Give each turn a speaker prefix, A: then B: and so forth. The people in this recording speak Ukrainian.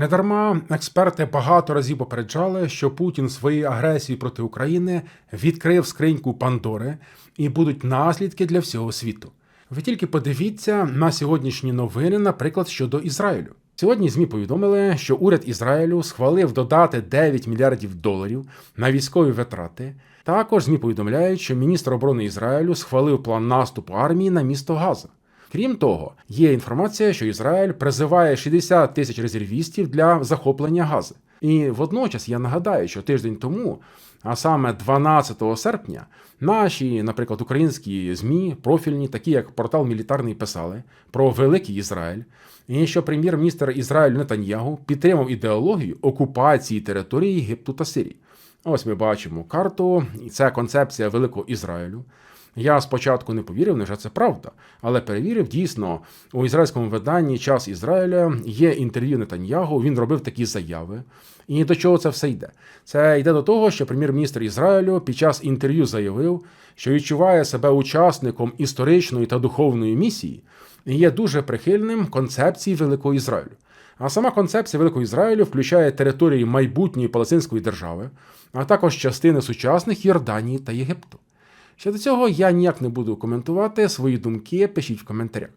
A: Недарма експерти багато разів попереджали, що Путін своєю агресією проти України відкрив скриньку Пандори і будуть наслідки для всього світу. Ви тільки подивіться на сьогоднішні новини, наприклад, щодо Ізраїлю. Сьогодні ЗМІ повідомили, що уряд Ізраїлю схвалив додати 9 мільярдів доларів на військові витрати. Також ЗМІ повідомляють, що міністр оборони Ізраїлю схвалив план наступу армії на місто Газа. Крім того, є інформація, що Ізраїль призиває 60 тисяч резервістів для захоплення Гази. І водночас я нагадаю, що тиждень тому, а саме 12 серпня, наші, наприклад, українські ЗМІ, профільні, такі як портал Мілітарний, писали про великий Ізраїль, і що прем'єр-міністр Ізраїлю Нетаньягу підтримав ідеологію окупації території Єгипту та Сирії. Ось ми бачимо карту, і це концепція Великого Ізраїлю. Я спочатку не повірив, невже це правда, але перевірив дійсно у ізраїльському виданні Час Ізраїля є інтерв'ю Нетаньягу. Він робив такі заяви. І до чого це все йде? Це йде до того, що прем'єр-міністр Ізраїлю під час інтерв'ю заявив, що відчуває себе учасником історичної та духовної місії і є дуже прихильним концепції Великого Ізраїлю. А сама концепція Великого Ізраїлю включає території майбутньої Палестинської держави, а також частини сучасних Йорданії та Єгипту. Щодо цього я ніяк не буду коментувати свої думки, пишіть в коментарях.